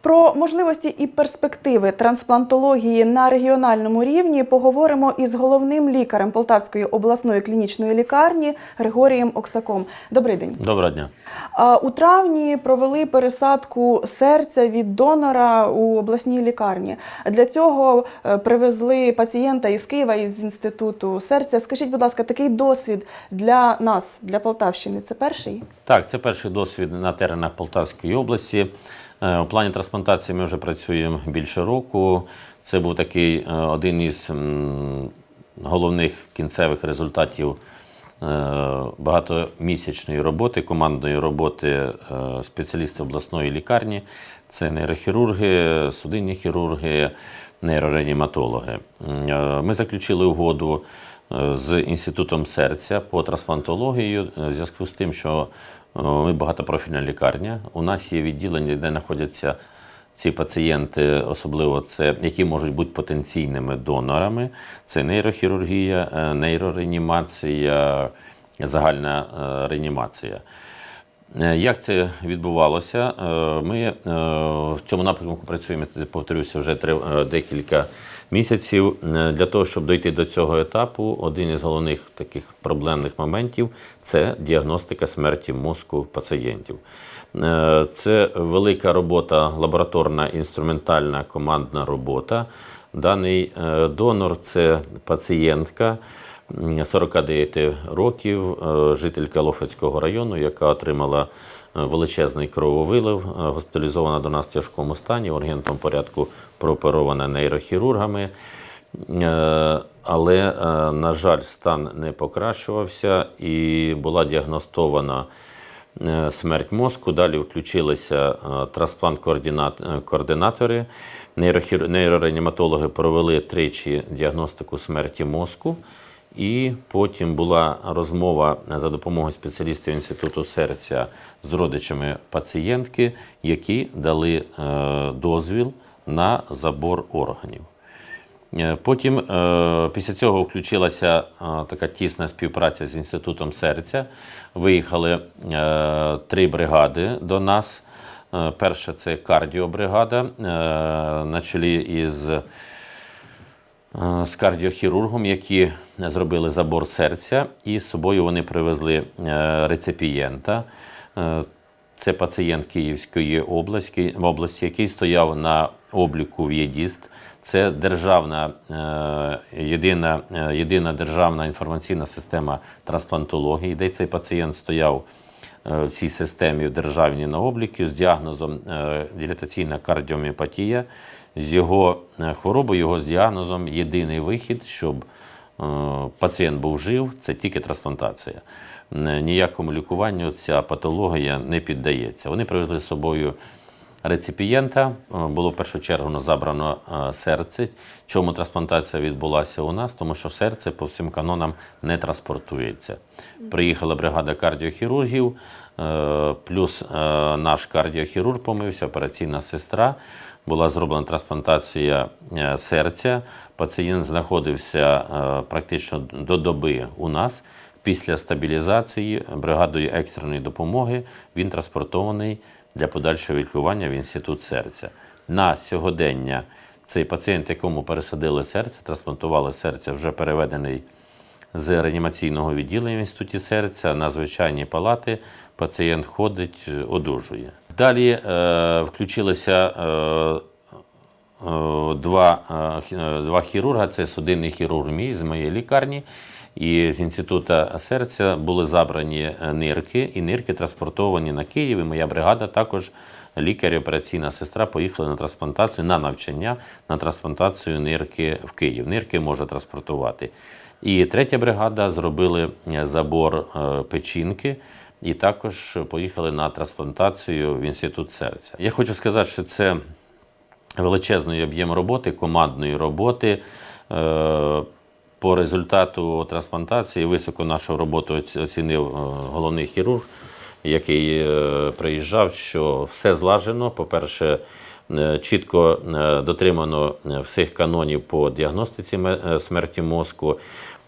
Про можливості і перспективи трансплантології на регіональному рівні поговоримо із головним лікарем Полтавської обласної клінічної лікарні Григорієм Оксаком. Добрий день. Доброго дня. У травні провели пересадку серця від донора у обласній лікарні. Для цього е, привезли пацієнта із Києва із інституту серця. Скажіть, будь ласка, такий досвід для нас, для Полтавщини, це перший? Так, це перший досвід на теренах Полтавської області. Е, У плані трансплантації ми вже працюємо більше року. Це був такий е, один із головних кінцевих результатів е, багатомісячної роботи, командної роботи спеціалістів обласної лікарні. Це нейрохірурги, судинні хірурги, нейрореаніматологи. Ми заключили угоду з інститутом серця по трансплантології в зв'язку з тим, що ми багатопрофільна лікарня. У нас є відділення, де знаходяться ці пацієнти, особливо це, які можуть бути потенційними донорами. Це нейрохірургія, е, нейрореанімація, загальна е, реанімація. Е, Як це відбувалося? Е, Ми е, в цьому напрямку працюємо, повторюся, вже е, декілька місяців. Е, Для того, щоб дойти до цього етапу, один із головних таких проблемних моментів це діагностика смерті мозку пацієнтів. Е, Це велика робота, лабораторна, інструментальна, командна робота. Даний е, донор це пацієнтка. 49 років, жителька Лофецького району, яка отримала величезний крововилив, е, госпіталізована до нас в тяжкому стані, в ургентному порядку прооперована нейрохірургами. Е, Але, е, на жаль, стан не покращувався і була діагностована е, смерть мозку. Далі включилися трансплант-координатори. Нейрохір... Нейрореаніматологи провели тричі діагностику смерті мозку. І потім була розмова за допомогою спеціалістів Інституту серця з родичами пацієнтки, які дали е, дозвіл на забор органів. Е, Потім е, після цього включилася така тісна співпраця з Інститутом серця. Виїхали три бригади до нас. Перша це кардіобригада на чолі із з кардіохірургом, які зробили забор серця, і з собою вони привезли е, реципієнта. Е, Це пацієнт Київської області, області, який стояв на обліку в ЄДІСТ. Це державна, е, єдина, єдина державна інформаційна система трансплантології, де цей пацієнт стояв в цій системі в державній на обліку з діагнозом дилатаційна кардіоміопатія. З його е, хворобою, його з діагнозом єдиний вихід, щоб е, пацієнт був жив, це тільки трансплантація. Е, Ніякому лікуванню ця патологія не піддається. Вони привезли з собою реципієнта. Було в першу чергу забрано серце. Чому трансплантація відбулася у нас? Тому що серце по всім канонам не транспортується. Приїхала бригада кардіохірургів, плюс е, наш кардіохірург помився, операційна сестра. Була зроблена трансплантація е, серця. Пацієнт знаходився е, практично до доби у нас. Після стабілізації бригадою екстреної допомоги він транспортований для подальшого лікування в інститут серця. На сьогодення цей пацієнт, якому пересадили серце, трансплантували серце, вже переведений з реанімаційного відділення в інституті серця на звичайні палати. Пацієнт ходить, е, одужує. Далі е, включилися е, два, е, два хірурга. Це судинний хірург мій з моєї лікарні. І з інституту серця були забрані нирки, і нирки транспортовані на Київ. І моя бригада також лікар і операційна сестра поїхали на трансплантацію на навчання на трансплантацію нирки в Київ. Нирки може транспортувати. І третя бригада зробили е, забор е, печінки. І також поїхали на трансплантацію в інститут серця. Я хочу сказати, що це величезний об'єм роботи, командної роботи. Е, По результату трансплантації високо нашу роботу оцінив головний хірург, який приїжджав, що все злажено. По-перше, чітко е, дотримано е, всіх канонів по діагностиці е, смерті мозку.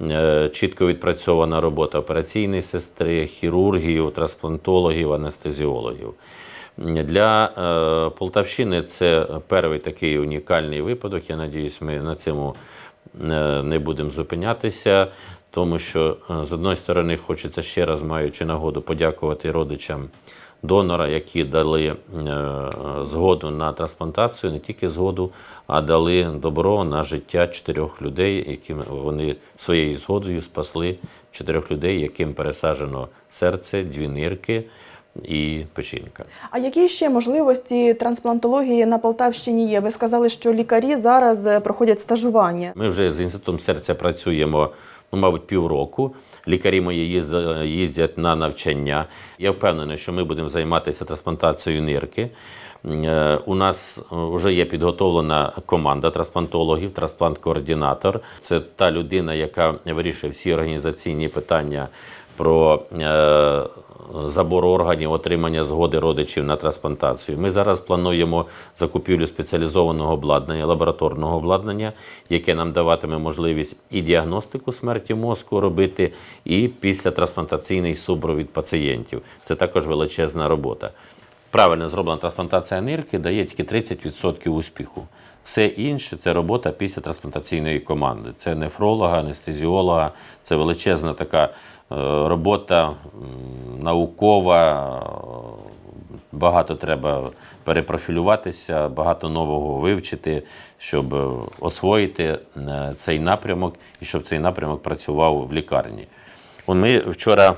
Е, Чітко відпрацьована робота операційної сестри, хірургів, трансплантологів, анестезіологів. Для е, Полтавщини це перший такий унікальний випадок. Я надіюсь, ми на цьому е, не будемо зупинятися, тому що е, з одної сторони хочеться ще раз, маючи нагоду, подякувати родичам донора, які дали е, згоду на трансплантацію, не тільки згоду, а дали добро на життя чотирьох людей, яким вони своєю згодою спасли чотирьох людей, яким пересаджено серце, дві нирки і печінка. А які ще можливості трансплантології на Полтавщині є? Ви сказали, що лікарі зараз е, проходять стажування. Ми вже з інститутом серця працюємо, ну, мабуть, півроку. Лікарі мої їздять на навчання. Я впевнений, що ми будемо займатися трансплантацією нирки. Е, У нас вже є підготовлена команда трансплантологів, трансплант-координатор. Це та людина, яка вирішує всі організаційні питання про е, забор органів, отримання згоди родичів на трансплантацію. Ми зараз плануємо закупівлю спеціалізованого обладнання, лабораторного обладнання, яке нам даватиме можливість і діагностику смерті мозку робити, і післятрансплантаційний супровід пацієнтів. Це також величезна робота. Правильно зроблена трансплантація нирки дає тільки 30% успіху. Все інше це робота після трансплантаційної команди. Це нефролога, анестезіолога, це величезна така робота наукова. е, Багато треба перепрофілюватися, багато нового вивчити, щоб е, освоїти е, цей напрямок і щоб цей напрямок працював в лікарні. Ми вчора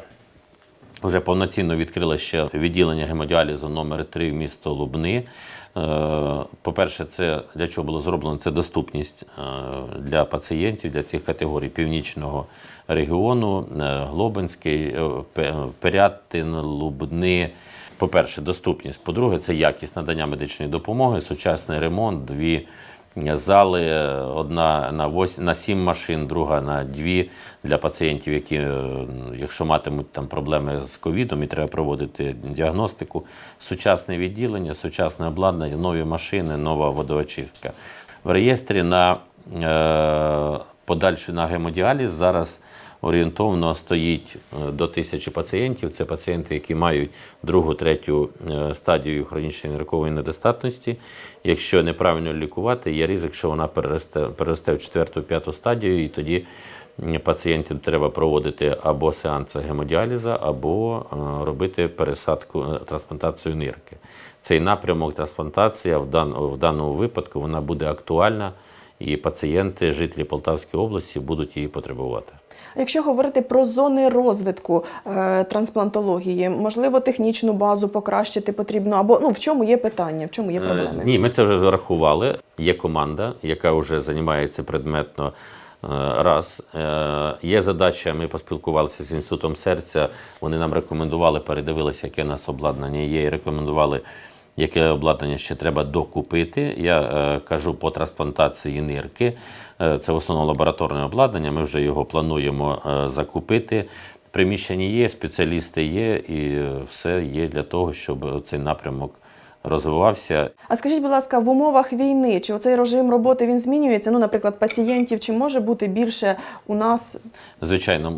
вже повноцінно відкрили ще відділення гемодіалізу номер 3 в місто Лубни. Е, По-перше, це для чого було зроблено? Це доступність е, для пацієнтів, для тих категорій північного регіону, е, Глобинський, Пирятин, Лубни. По-перше, доступність. По-друге, це якість надання медичної допомоги, сучасний ремонт, дві зали, е, одна на 8, на 7 машин, друга на 2 для пацієнтів, які, е, якщо матимуть там проблеми з ковідом і треба проводити діагностику, сучасне відділення, сучасне обладнання, нові машини, нова водоочистка. В реєстрі на е, подальшу на гемодіаліз зараз орієнтовно стоїть е, до тисячі пацієнтів. Це пацієнти, які мають другу, третю е, стадію хронічної ниркової недостатності. Якщо неправильно лікувати, є ризик, що вона переросте, переросте в четверту, п'яту стадію, і тоді пацієнтам треба проводити або сеанси гемодіаліза, або е, робити пересадку трансплантацію нирки. Цей напрямок трансплантація в, дан, в даному випадку вона буде актуальна, і пацієнти, жителі Полтавської області, будуть її потребувати. Якщо говорити про зони розвитку е, трансплантології, можливо, технічну базу покращити потрібно, або ну в чому є питання, в чому є проблеми? Е, Ні, ми це вже зарахували. Є команда, яка вже займається предметно. е, Раз Е, є задача. Ми поспілкувалися з інститутом серця. Вони нам рекомендували, передивилися, яке у нас обладнання є, і рекомендували, яке обладнання ще треба докупити. Я е, кажу по трансплантації нирки. Е, це в основному лабораторне обладнання. Ми вже його плануємо е, закупити. Приміщення є, спеціалісти є, і все є для того, щоб цей напрямок розвивався. А скажіть, будь ласка, в умовах війни чи оцей режим роботи він змінюється? Ну, наприклад, пацієнтів чи може бути більше у нас? Звичайно,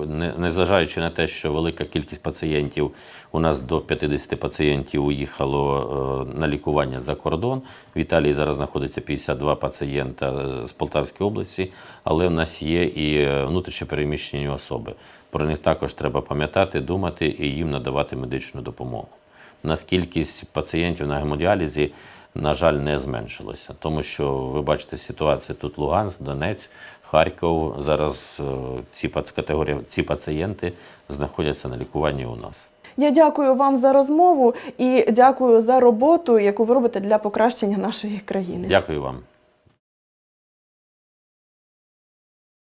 е, не- незважаючи на те, що велика кількість пацієнтів, у нас до 50 пацієнтів уїхало е, на лікування за кордон. В Італії зараз знаходиться 52 пацієнта е, з Полтавської області, але в нас є і е, внутрішньопереміщені особи. Про них також треба пам'ятати, думати і їм надавати медичну допомогу. У нас кількість пацієнтів на гемодіалізі, на жаль, не зменшилося. тому що ви бачите ситуацію тут Луганськ, Донець, Харків. Зараз е, ці категорії, ці пацієнти знаходяться на лікуванні у нас. Я дякую вам за розмову і дякую за роботу, яку ви робите для покращення нашої країни. Дякую вам.